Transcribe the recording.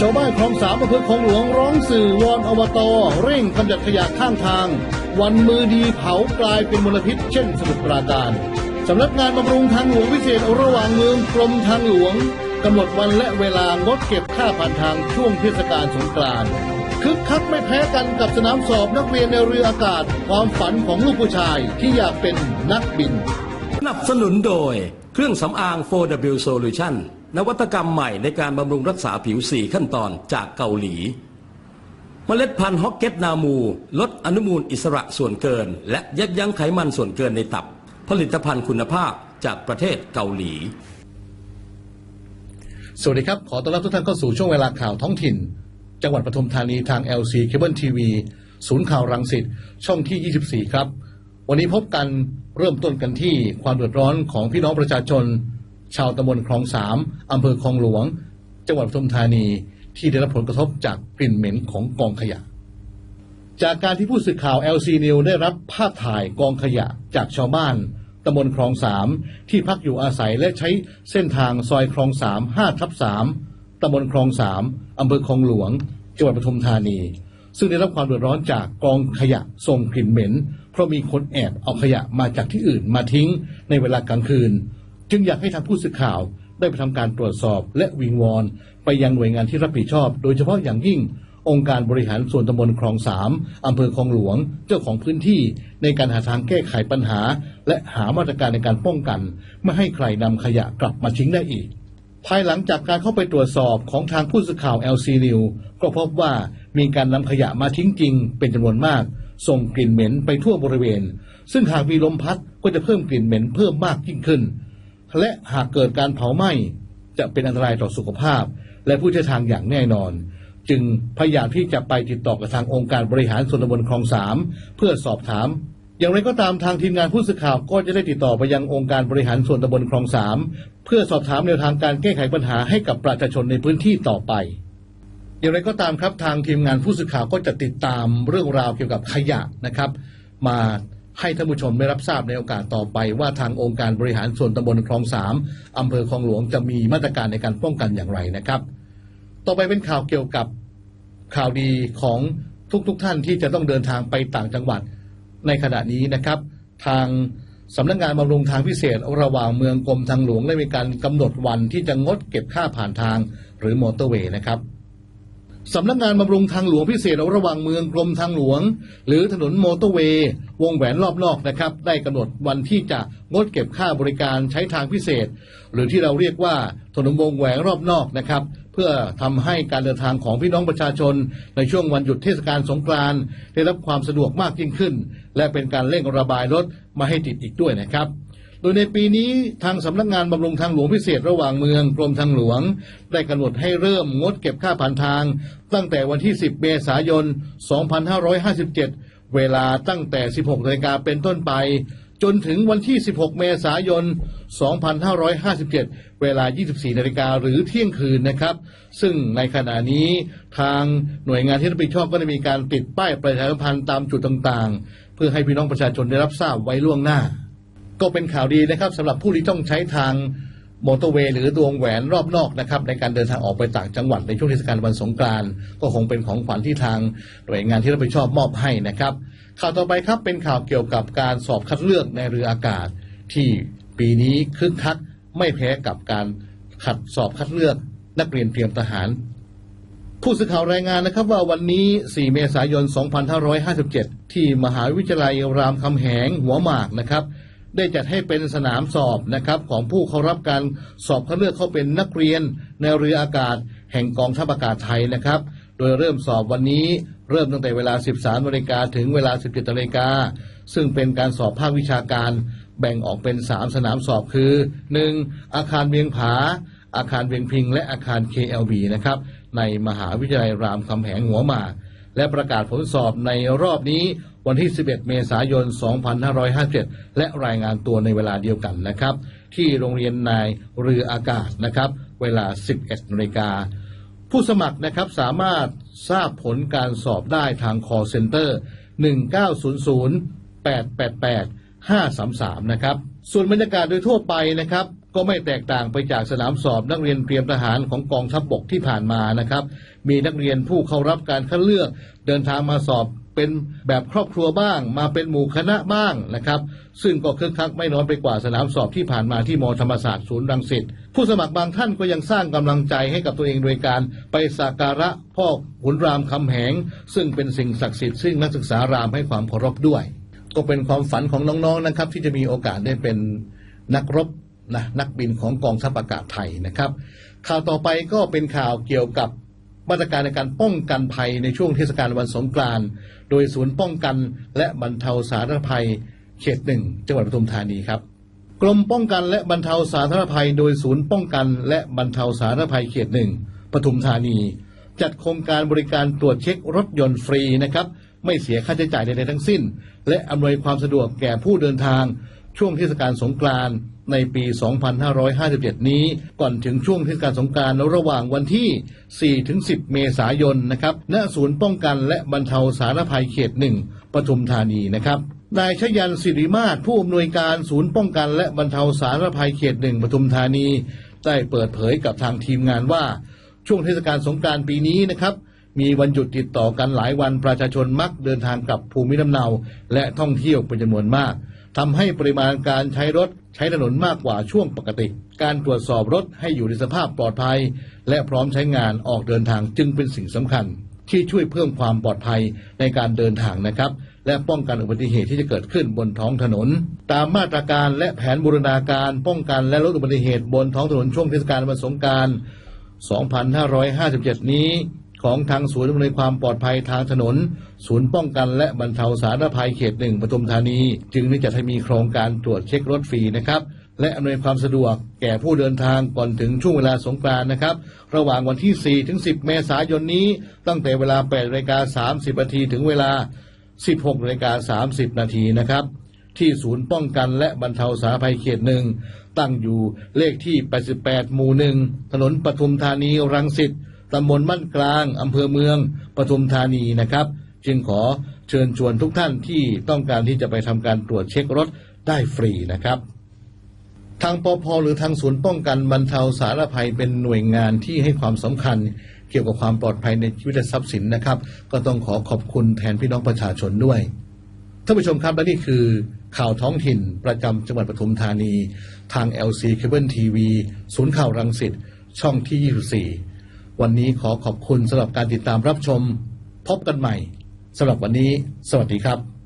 ชาวบ้านคลองสามอำเภอคลองหลวงร้องสื่อวอนอบตเร่งกำจัดขยะข้างทาง วันมือดีเผากลายเป็นมลพิษ เช่นสมุทรปราการสำนักงานบำรุงทางหลวงพิเศษระหว่างเมืองกรมทางหลวงกำหนดวันและเวลางดเก็บค่าผ่านทางช่วงเทศกาลสงกรานต์คึกคักไม่แพ้กันกับสนามสอบนักเรียนในเรืออากาศ ความฝันของลูกผู้ชายที่อยากเป็นนักบินสนับสนุนโดย เครื่องสำอาง 4W Solution นวัตกรรมใหม่ในการบำรุงรักษาผิว 4 ขั้นตอนจากเกาหลีเมล็ดพันธุ์ฮอกเก็ตนามู ลดอนุมูลอิสระส่วนเกิน และยับยั้งไขมันส่วนเกินในตับ ผลิตภัณฑ์คุณภาพจากประเทศเกาหลี สวัสดีครับ ขอต้อนรับทุกท่านเข้าสู่ช่วงเวลาข่าวท้องถิ่น จังหวัดปทุมธานีทาง LC Cable TV ศูนย์ข่าวรังสิตช่องที่ 24 ครับ วันนี้พบกันเริ่มต้นกันที่ความเดือดร้อนของพี่น้องประชาชน ชาวตำบลคลองสามอำเภอคลองหลวง จังหวัดปทุมธานีที่ได้รับผลกระทบจากกลิ่นเหม็นของกองขยะ จากการที่ผู้สื่อข่าว LC News ได้รับภาพถ่ายกองขยะจากชาวบ้านตำบลคลองสามที่พักอยู่อาศัยและใช้เส้นทางซอยคลองสามห้าทับสามตำบลคลองสามอำเภอคลองหลวง จังหวัดปทุมธานี ซึ่งได้รับความเดือดร้อนจากกองขยะส่งกลิ่นเหม็น ราะมีคนแอบเอาขยะมาจากที่อื่นมาทิ้งในเวลากลางคืน จึงอยากให้ทางผู้สื่อข่าวได้ไปทำการตรวจสอบและวิงวอนไปยังหน่วยงานที่รับผิดชอบ โดยเฉพาะอย่างยิ่ง องค์การบริหารส่วนตำบลคลองสามอำเภอคลองหลวงเจ้าของพื้นที่ ในการหาทางแก้ไขปัญหา และหามาตรการในการป้องกัน ไม่ให้ใครนำขยะกลับมาทิ้งได้อีก ภายหลังจากการเข้าไปตรวจสอบของทางผู้สื่อข่าว LC News ก็พบว่ามีการนำขยะมาทิ้งจริง เป็นจำนวนมาก ส่งกลิ่นเหม็นไปทั่วบริเวณ ซึ่งหากมีลมพัดก็จะเพิ่มกลิ่นเหม็นเพิ่มมากยิ่งขึ้น และหากเกิดการเผาไหม้จะเป็นอันตรายต่อสุขภาพ และผู้ใช้ทางอย่างแน่นอน จึงพยายามที่จะไปติดต่อกับทางองค์การบริหารส่วนตำบลคลองสามเพื่อสอบถาม อย่างไรก็ตามทางทีมงานผู้สื่อข่าวก็จะได้ติดต่อไปยังองค์การบริหารส่วนตำบลคลองสามเพื่อสอบถามแนวทางการแก้ไขปัญหาให้กับประชาชนในพื้นที่ต่อไป อย่างไรก็ตามครับทางทีมงานผู้สื่อข่าวก็จะติดตามเรื่องราวเกี่ยวกับขยะนะครับ มาให้ท่านผู้ชมได้รับทราบในโอกาสต่อไปว่าทางองค์การบริหารส่วนตำบลคลองสามอำเภอคลองหลวงจะมีมาตรการในการป้องกันอย่างไรนะครับ ต่อไปเป็นข่าวเกี่ยวกับข่าวดีของทุกๆทท่านที่จะต้องเดินทางไปต่างจังหวัดในขณะนี้นะครับ ทางสำนักงานบำรุงทางพิเศษ ระหว่างเมืองกรมทางหลวงได้มีการกำหนดวันที่จะงดเก็บค่าผ่านทางหรือมอเตอร์เวย์นะครับ สำนักงานบำรุงทางหลวงพิเศษระหว่างเมืองกรมทางหลวง หรือถนนมอเตอร์เวย์ วงแหวนรอบนอกนะครับ ได้กำหนดวันที่จะงดเก็บค่าบริการใช้ทางพิเศษ หรือที่เราเรียกว่าถนนวงแหวนรอบนอกนะครับ เพื่อทำให้การเดินทางของพี่น้องประชาชน ในช่วงวันหยุดเทศกาลสงกรานต์ได้รับความสะดวกมากยิ่งขึ้น และเป็นการเร่งระบายรถมาให้ติดอีกด้วยนะครับ โดยในปีนี้ทางสำนักงานบำรุงทางหลวงพิเศษระหว่างเมืองกรมทางหลวง ได้กำหนดให้เริ่มงดเก็บค่าผ่านทาง ตั้งแต่วันที่ 10 เมษายน 2557 เวลาตั้งแต่ 16นาฬิกาเป็นต้นไป จนถึงวันที่ 16 เมษายน 2557 เวลา 24นาฬิกาหรือเที่ยงคืนนะครับ ซึ่งในขณะนี้ทางหน่วยงานที่รับผิดชอบก็ได้มีการติดป้ายประชาสัมพันธ์ตามจุดต่างๆ เพื่อให้พี่น้องประชาชนได้รับทราบไว้ล่วงหน้า ก็เป็นข่าวดีนะครับสำหรับผู้ที่ต้องใช้ทางมอเตอร์เวย์หรือดวงแหวนรอบนอกนะครับในการเดินทางออกไปต่างจังหวัดในช่วงเทศกาลวันสงกรานต์ก็คงเป็นของขวัญที่ทางหน่วยงานที่รับผิดชอบมอบให้นะครับ ข่าวต่อไปครับเป็นข่าวเกี่ยวกับการสอบคัดเลือกในเรืออากาศ ที่ปีนี้คึกคักไม่แพ้กับการขัดสอบคัดเลือก นักเรียนเตรียมทหาร ผู้สื่อข่าวรายงานนะครับว่าวันนี้ 4 เมษายน 2557 ที่มหาวิทยาลัยรามคำแหงหัวหมากนะครับ ได้จัดให้เป็นสนามสอบนะครับของผู้เข้ารับการสอบคัดเลือกเข้าเป็นนักเรียนในเรืออากาศ แห่งกองทัพอากาศไทยนะครับ โดยเริ่มสอบวันนี้เริ่มตั้งแต่เวลา 13นาฬิกาถึงเวลา 17นาฬิกาซึ่งเป็นการสอบภาควิชาการ แบ่งออกเป็น 3 สนามสอบคือ 1. อาคารเวียงผา อาคารเวียงพิง และอาคาร KLB นะครับในมหาวิทยาลัยรามคำแหงหัวหมาก และประกาศผลสอบในรอบนี้วันที่ 11 เมษายน 2557 และรายงานตัวในเวลาเดียวกันนะครับ ที่โรงเรียนนายเรืออากาศนะครับ เวลา 11นาฬิกาผู้สมัครนะครับสามารถทราบผลการสอบได้ทาง call center 1900 888 533 นะครับ ส่วนบรรยากาศโดยทั่วไปนะครับ ก็ไม่แตกต่างไปจากสนามสอบนักเรียนเตรียมทหารของกองทัพบบกที่ผ่านมานะครับ มีนักเรียนผู้เข้ารับการคัดเลือกเดินทางมาสอบเป็นแบบครอบครัวบ้าง มาเป็นหมู่คณะบ้างนะครับ ซึ่งก็คึกคักไม่น้อยไปกว่าสนามสอบที่ผ่านมาที่มธรรมศาสตร์ศูนย์รังสิตผู้สมัครบางท่านก็ยังสร้างกำลังใจให้กับตัวเองโดยการไปสักการะพ่อขุนรามคำแหง ซึ่งเป็นสิ่งศักดิ์สิทธิ์ซึ่งนักศึกษารามให้ความเคารพด้วย ก็เป็นความฝันของน้องๆนะครับ ที่จะมีโอกาสได้เป็นนักรบ นะนักบินของกองทัพอากาศไทยนะครับ ข่าวต่อไปก็เป็นข่าวเกี่ยวกับมาตรการในการป้องกันภัยในช่วงเทศกาลวันสงกรานต์โดยศูนย์ป้องกันและบรรเทาสาธารณภัย เขตหนึ่งจังหวัดปทุมธานีครับกรมป้องกันและบรรเทาสาธารณภัย โดยศูนย์ป้องกันและบรรเทาสาธารณภัยเขตหนึ่งปทุมธานี จัดโครงการบริการตรวจเช็ครถยนต์ฟรีนะครับ ไม่เสียค่าใช้จ่ายใดๆทั้งสิ้น และอำนวยความสะดวกแก่ผู้เดินทาง ช่วงเทศกาลสงกรานต์ในปี 2557 นี้ ก่อนถึงช่วงเทศกาลสงกรานต์ระหว่างวันที่ 4-10 เมษายนนะครับณศูนย์ป้องกันและบรรเทาสาธารณภัยเขตหนึ่งปทุมธานีนะครับนายชยันศิริมาศผู้อำนวยการศูนย์ป้องกันและบรรเทาสาธารณภัยเขตหนึ่งปทุมธานี ได้เปิดเผยกับทางทีมงานว่า ช่วงเทศกาลสงกรานต์ปีนี้นะครับมีวันหยุดติดต่อกันหลายวันประชาชนมักเดินทางกลับภูมิลำเนา และท่องเที่ยวเป็นจำนวนมาก ทำให้ปริมาณการใช้รถใช้ถนนมากกว่าช่วงปกติ การตรวจสอบรถให้อยู่ในสภาพปลอดภัย และพร้อมใช้งานออกเดินทางจึงเป็นสิ่งสำคัญ ที่ช่วยเพิ่มความปลอดภัยในการเดินทางนะครับ และป้องกันอุบัติเหตุที่จะเกิดขึ้นบนท้องถนน ตามมาตรการและแผนบูรณาการป้องกันและลดอุบัติเหตุบนท้องถนนช่วงเทศกาลวันสงกราร 2557 นี้ ของทางศูนย์อำนวยความปลอดภัยทางถนน ศูนย์ป้องกันและบรรเทาสาธารณภัยเขตหนึ่งปทุมธานี จึงได้จัดให้มีโครงการตรวจเช็ครถฟรีนะครับและอำนวยความสะดวกแก่ผู้เดินทางก่อนถึงช่วงเวลาสงกรานต์นะครับ ระหว่างวันที่ 4 ถึง 10 เมษายนนี้ ตั้งแต่เวลา8นาฬิกา30นาทีถึงเวลา 16นาฬิกา30นาทีนะครับ ที่ศูนย์ป้องกันและบรรเทาสาธารณภัยเขตหนึ่ง ตั้งอยู่เลขที่ 88 หมู่หนึ่งถนนปทุมธานีรังสิต ตำบลบ้านกลางอำเภอเมืองปทุมธานีนะครับ จึงขอเชิญชวนทุกท่านที่ต้องการที่จะไปทำการตรวจเช็ครถได้ฟรีนะครับทางปพหรือทางศูนย์ป้องกันบรรเทาสาธารณภัยเป็นหน่วยงานที่ให้ความสำคัญ เกี่ยวกับความปลอดภัยในชีวิตและทรัพย์สินนะครับ ก็ต้องขอขอบคุณแทนพี่น้องประชาชนด้วยท่านผู้ชมครับและนี่คือข่าวท้องถิ่นประจำจังหวัดปทุมธานี ทาง LC Cable TV ศูนย์ข่าวรังสิตช่องที่ 24 วันนี้ขอขอบคุณสำหรับการติดตามรับชม พบกันใหม่สำหรับวันนี้ สวัสดีครับ